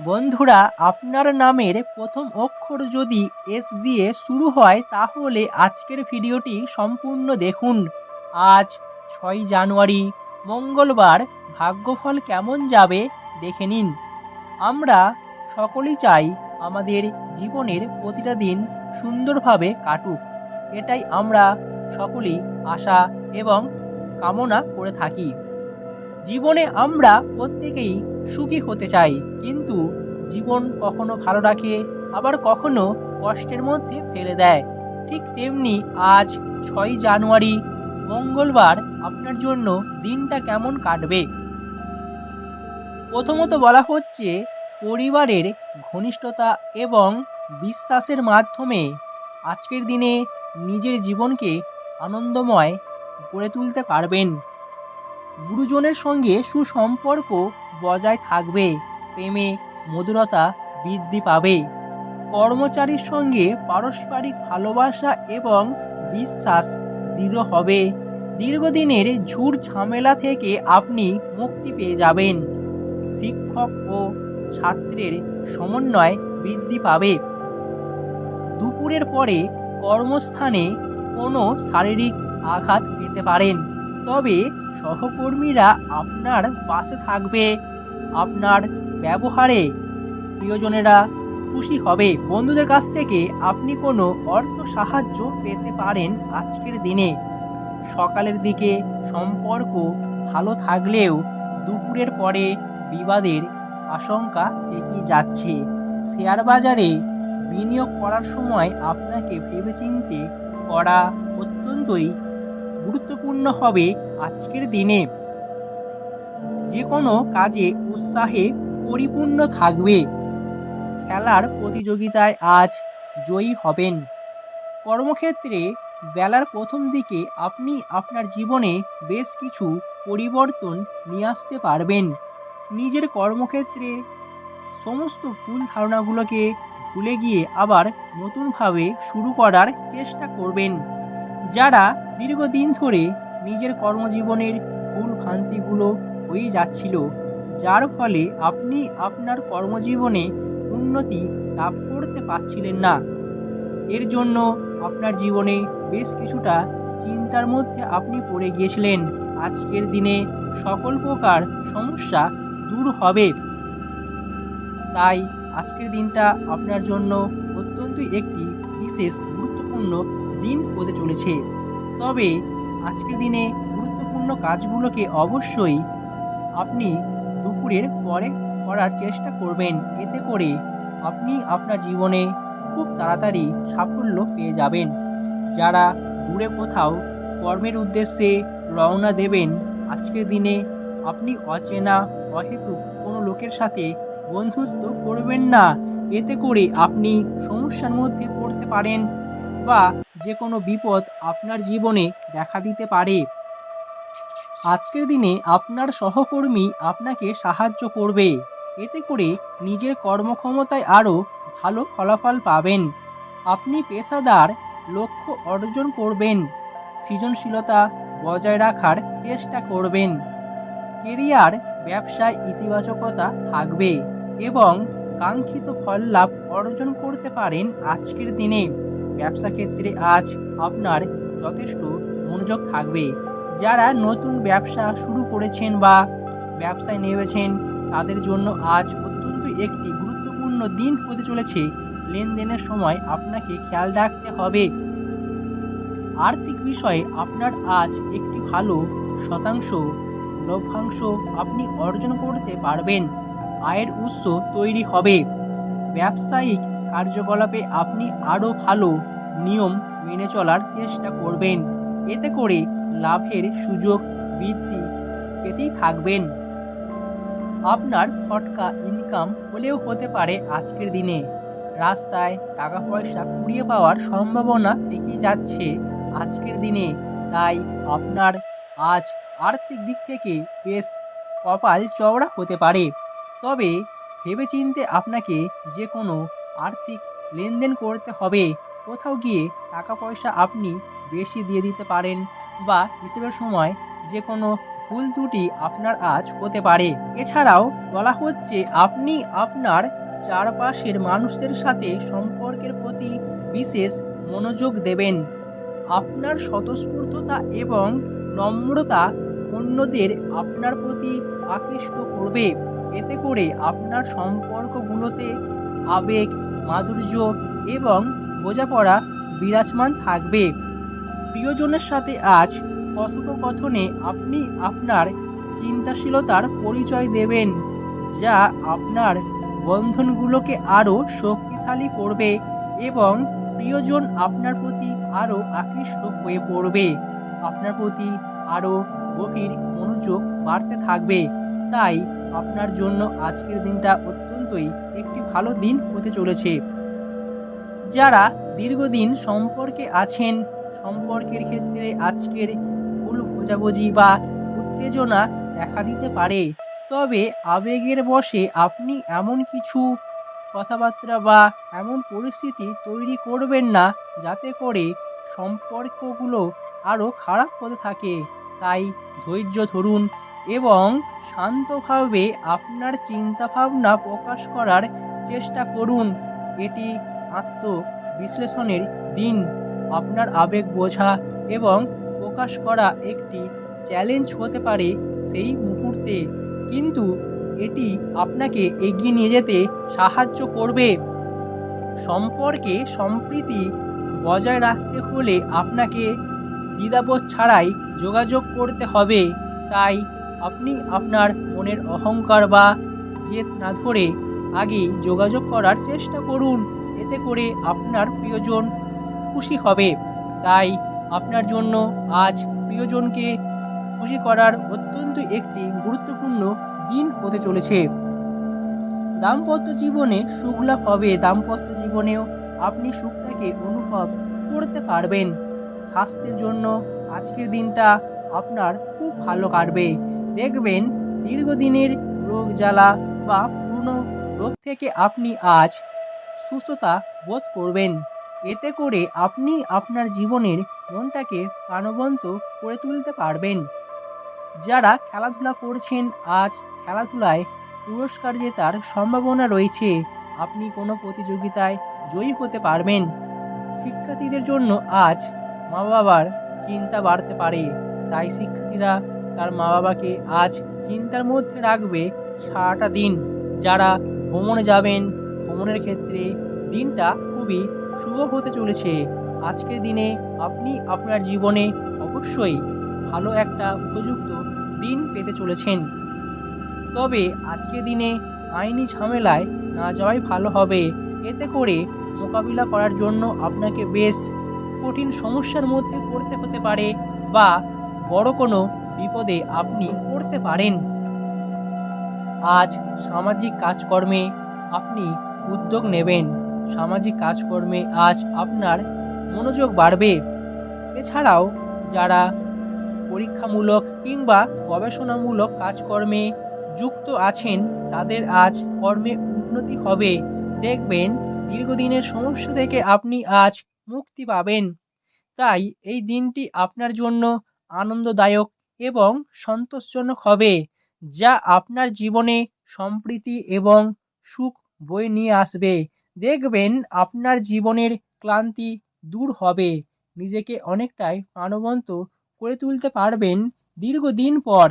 বন্ধুরা, আপনার নামের প্রথম অক্ষর যদি এস দিয়ে শুরু হয়, তাহলে আজকের ভিডিওটি সম্পূর্ণ দেখুন। আজ ছয় জানুয়ারি, মঙ্গলবার, ভাগ্যফল কেমন যাবে দেখে নিন। আমরা সকলেই চাই আমাদের জীবনের প্রতিটা দিন সুন্দরভাবে কাটুক। এটাই আমরা সকলেই আশা এবং কামনা করে থাকি। জীবনে আমরা প্রত্যেকেই সুখী হতে চাই, কিন্তু জীবন কখনো ভালো রাখে, আবার কখনো কষ্টের মধ্যে ফেলে দেয়। ঠিক তেমনি আজ ছয় জানুয়ারি, মঙ্গলবার আপনার জন্য দিনটা কেমন কাটবে? প্রথমত বলা হচ্ছে, পরিবারের ঘনিষ্ঠতা এবং বিশ্বাসের মাধ্যমে আজকের দিনে নিজের জীবনকে আনন্দময় গড়ে তুলতে পারবেন। গুরুজনের সঙ্গে সুসম্পর্ক বজায় থাকবে, প্রেমে মধুরতা বৃদ্ধি পাবে। কর্মচারীর সঙ্গে পারস্পরিক ভালোবাসা এবং বিশ্বাস দৃঢ় হবে। দীর্ঘদিনের ঝুর ঝামেলা থেকে আপনি মুক্তি পেয়ে যাবেন। শিক্ষক ও ছাত্রের সমন্বয় বৃদ্ধি পাবে। দুপুরের পরে কর্মস্থানে কোনো শারীরিক আঘাত পেতে পারেন। তবে সহকর্মীরা আপনার পাশে থাকবে, আপনার ব্যবহারে। প্রিয়জনেরা খুশি হবে। বন্ধুদের কাছ থেকে আপনি কোনো অর্থ সাহায্য পেতে পারেন আজকের দিনে। সকালের দিকে সম্পর্ক ভালো থাকলেও দুপুরের পরে বিবাদের আশঙ্কা থেকে যাচ্ছে। শেয়ার বাজারে বিনিয়োগ করার সময় আপনাকে ভেবেচিন্তে করা অত্যন্তই গুরুত্বপূর্ণ হবে আজকের দিনে। যে কোনো কাজে উৎসাহে পরিপূর্ণ থাকবে। খেলার প্রতিযোগিতায় আজ জয়ী হবেন। কর্মক্ষেত্রে বেলার প্রথম দিকে আপনি আপনার জীবনে বেশ কিছু পরিবর্তন নিয়ে আসতে পারবেন। নিজের কর্মক্ষেত্রে সমস্ত ভুল ধারণাগুলোকে ভুলে গিয়ে আবার নতুনভাবে শুরু করার চেষ্টা করবেন। যারা দীর্ঘদিন ধরে নিজের কর্মজীবনের ভুল ভ্রান্তিগুলো হয়ে যাচ্ছিল, যার ফলে আপনি আপনার কর্মজীবনে উন্নতি লাভ করতে পারছিলেন না। এর জন্য আপনার জীবনে বেশ কিছুটা চিন্তার মধ্যে আপনি পড়ে গিয়েছিলেন। আজকের দিনে সকল প্রকার সমস্যা দূর হবে। তাই আজকের দিনটা আপনার জন্য অত্যন্তই একটি বিশেষ গুরুত্বপূর্ণ দিন হতে চলেছে। তবে আজকের দিনে গুরুত্বপূর্ণ কাজগুলোকে অবশ্যই আপনি দুপুরের পরে করার চেষ্টা করবেন। এতে করে আপনি আপনার জীবনে খুব তাড়াতাড়ি সাফল্য পেয়ে যাবেন। যারা দূরে কোথাও কর্মের উদ্দেশ্যে রওনা দেবেন, আজকের দিনে আপনি অচেনা, অহেতুক কোনো লোকের সাথে বন্ধুত্ব করবেন না। এতে করে আপনি সমস্যার মধ্যে পড়তে পারেন বা যে কোনো বিপদ আপনার জীবনে দেখা দিতে পারে। আজকের দিনে আপনার সহকর্মী আপনাকে সাহায্য করবে। এতে করে নিজের কর্মক্ষমতায় আরও ভালো ফলাফল পাবেন। আপনি পেশাদার লক্ষ্য অর্জন করবেন। সৃজনশীলতা বজায় রাখার চেষ্টা করবেন। কেরিয়ার ব্যবসায় ইতিবাচকতা থাকবে এবং কাঙ্ক্ষিত ফল লাভ অর্জন করতে পারেন আজকের দিনে। ব্যবসা ক্ষেত্রে আজ আপনার যথেষ্ট মনোযোগ থাকবে। যারা নতুন ব্যবসা শুরু করেছেন বা ব্যবসায় নেমেছেন, তাদের জন্য আজ অত্যন্ত একটি গুরুত্বপূর্ণ দিন হতে চলেছে। লেনদেনের সময় আপনাকে খেয়াল রাখতে হবে। আর্থিক বিষয়ে আপনার আজ একটি ভালো শতাংশ, লভ্যাংশ আপনি অর্জন করতে পারবেন। আয়ের উৎস তৈরি হবে। ব্যবসায়িক কার্যকলাপে আপনি আরও ভালো নিয়ম মেনে চলার চেষ্টা করবেন। এতে করে লাভের সুযোগ বৃদ্ধি পেতেই থাকবেন। আপনার ফটকা ইনকাম হলেও হতে পারে আজকের দিনে। রাস্তায় টাকা পয়সা কুড়িয়ে পাওয়ার সম্ভাবনা থেকেই যাচ্ছে আজকের দিনে। তাই আপনার আজ আর্থিক দিক থেকে বেশ কপাল চওড়া হতে পারে। তবে ভেবেচিন্তে আপনাকে যে কোনো আর্থিক লেনদেন করতে হবে। কোথাও গিয়ে টাকা পয়সা আপনি বেশি দিয়ে দিতে পারেন বা হিসেবের সময় যে কোনো ভুল ত্রুটি আপনার আজ হতে পারে। এছাড়াও বলা হচ্ছে আপনি আপনার চারপাশের মানুষদের সাথে সম্পর্কের প্রতি বিশেষ মনোযোগ দেবেন। আপনার স্বতঃস্ফূর্ততা এবং নম্রতা অন্যদের আপনার প্রতি আকৃষ্ট করবে। এতে করে আপনার সম্পর্কগুলোতে আবেগ, মাধুর্য এবং বোঝাপড়া বিরাজমান থাকবে। প্রিয়জনের সাথে আজ কথোপকথনে আপনি আপনার চিন্তাশীলতার পরিচয় দেবেন, যা আপনার বন্ধনগুলোকে আরও শক্তিশালী করবে এবং প্রিয়জন আপনার প্রতি আরও আকৃষ্ট হয়ে পড়বে। আপনার প্রতি আরও গভীর মনোযোগ বাড়তে থাকবে। তাই আপনার জন্য আজকের দিনটা অত্যন্তই একটি ভালো দিন হতে চলেছে। যারা দীর্ঘদিন সম্পর্কে আছেন, সম্পর্কের ক্ষেত্রে আজকের ভুল বোঝাবুঝি বা উত্তেজনা দেখা দিতে পারে, তবে আবেগের বশে আপনি এমন কিছু কথাবার্তা বা এমন পরিস্থিতি তৈরি করবেন না, যাতে করে সম্পর্কগুলো আরও খারাপ হতে থাকে। তাই ধৈর্য ধরুন এবং শান্তভাবে আপনার চিন্তাভাবনা প্রকাশ করার চেষ্টা করুন। এটি আত্মবিশ্লেষণের দিন। আপনার আবেগ বোঝা এবং প্রকাশ করা একটি চ্যালেঞ্জ হতে পারে সেই মুহূর্তে। কিন্তু এটি আপনাকে এগিয়ে নিয়ে যেতে সাহায্য করবে। সম্পর্কে সম্প্রীতি বজায় রাখতে হলে আপনাকে দ্বিধাবোধ ছাড়াই যোগাযোগ করতে হবে। তাই আপনি আপনার মনের অহংকার বা জেদ না ধরে আগে যোগাযোগ করার চেষ্টা করুন। এতে করে আপনার প্রিয়জন খুশি হবে। তাই আপনার জন্য আজ প্রিয়জনকে খুশি করার অত্যন্ত একটি গুরুত্বপূর্ণ দিন হতে চলেছে। দাম্পত্য জীবনে সুখ লাভ হবে। দাম্পত্য জীবনেও আপনি সুখটাকে অনুভব করতে পারবেন। স্বাস্থ্যের জন্য আজকের দিনটা আপনার খুব ভালো কাটবে। দেখবেন দীর্ঘদিনের রোগ জ্বালা বা পুরনো রোগ থেকে আপনি আজ সুস্থতা বোধ করবেন। এতে করে আপনি আপনার জীবনের মনটাকে প্রাণবন্ত করে তুলতে পারবেন। যারা খেলাধুলা করছেন, আজ খেলাধুলায় পুরস্কার জেতার সম্ভাবনা রয়েছে। আপনি কোনো প্রতিযোগিতায় জয়ী হতে পারবেন। শিক্ষার্থীদের জন্য আজ মা বাবার চিন্তা বাড়তে পারে। তাই শিক্ষার্থীরা তার মা বাবাকে আজ চিন্তার মধ্যে রাখবে সারাটা দিন। যারা ভ্রমণে যাবেন, ভ্রমণের ক্ষেত্রে দিনটা খুবই শুভ হতে চলেছে। আজকের দিনে আপনি আপনার জীবনে অবশ্যই ভালো একটা উপযুক্ত দিন পেতে চলেছেন। তবে আজকের দিনে আইনি ঝামেলায় না যাওয়াই ভালো হবে। এতে করে মোকাবিলা করার জন্য আপনাকে বেশ কঠিন সমস্যার মধ্যে পড়তে হতে পারে বা বড় কোনো বিপদে আপনি পড়তে পারেন। আজ সামাজিক কাজকর্মে আপনি উদ্যোগ নেবেন। সামাজিক কাজকর্মে আজ আপনার মনোযোগ বাড়বে। এছাড়াও যারা পরীক্ষামূলক কিংবা গবেষণামূলক কাজকর্মে যুক্ত আছেন, তাদের আজ কর্মে উন্নতি হবে। দেখবেন দীর্ঘদিনের সমস্যা থেকে আপনি আজ মুক্তি পাবেন। তাই এই দিনটি আপনার জন্য আনন্দদায়ক এবং সন্তোষজনক হবে, যা আপনার জীবনে সম্প্রীতি এবং সুখ বয়ে নিয়ে আসবে। দেখবেন আপনার জীবনের ক্লান্তি দূর হবে। নিজেকে অনেকটাই প্রাণবন্ত করে তুলতে পারবেন। দীর্ঘদিন পর